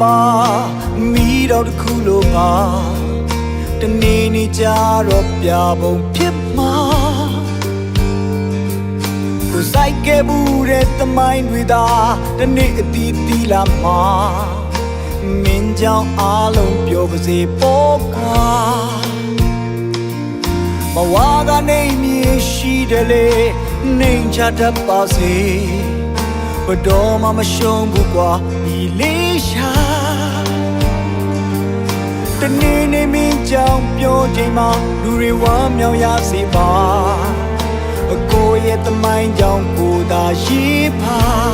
ပါမိတော့တစ်ခုလိုပါတနေ့နေ့ကြတော့ပြပုံဖြစ်မှာကိုစိုက်ခဲ့ဘူးတဲ့သမိုင်းတွေသာတနေ့အတီးတီးလာမှာမင်းကြောင့်အားလုံးပြောပါစေပေါ့ကွာမဝါကနေမြင်ရှိတယ်လေနှိမ်ချတတ်ပါစေဘတော်မှမရှုံးဘူးကွာဒီ လေးရှာတနေ့နေ့မင်းကြောင့်ပြောချိန်မှာလူတွေဝမ်းမြောက်ရစေပါအကိုရဲ့တမိုင်းကြောင့်ကိုသာရှိပါ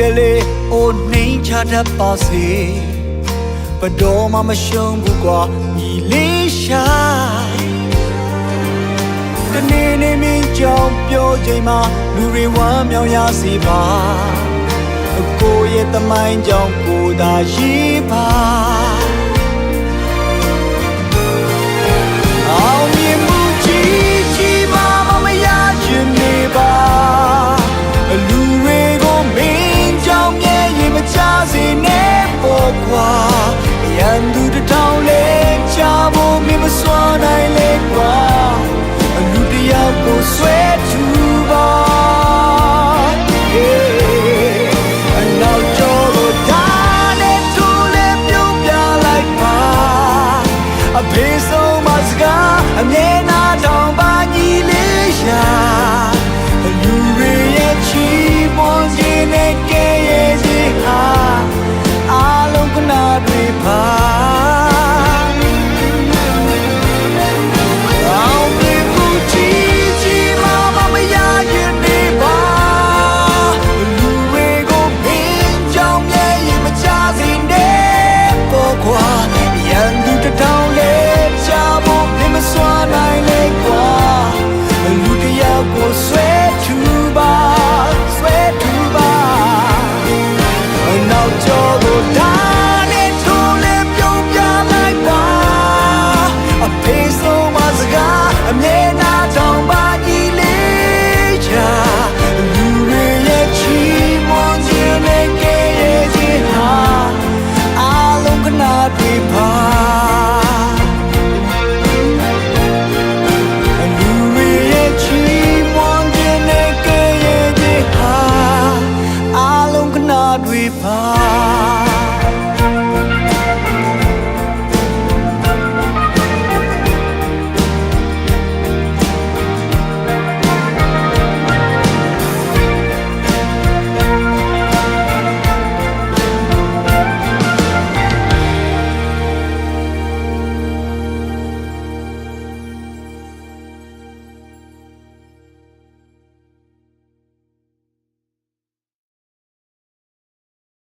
တယ်လေအိုနှိမ်ချတတ်ပါစေဘတော်မှမရှုံးဘူးကွာညီလေးရှာတနေ့နေ့မင်းကြောင့်ပြောချိန်မှာလူတွေဝမ်းမြောက်ရစေပါအကိုရဲ့တမိုင်းကြောင့်ကိုသာရှိပါ နဲ့ပေါ့ကွာရန်သူတစ်ထောင်လဲချဖို့မင်းမစွမ်းနိုင်လေကွာလူတစ်ယောက်ကိုဆွဲထူပါ Hey, အနောက်ကျော်ကိုဒါနဲ့တူလဲပြုံးပြလိုက်ပါအဖေဆုံးမစကားအမြဲ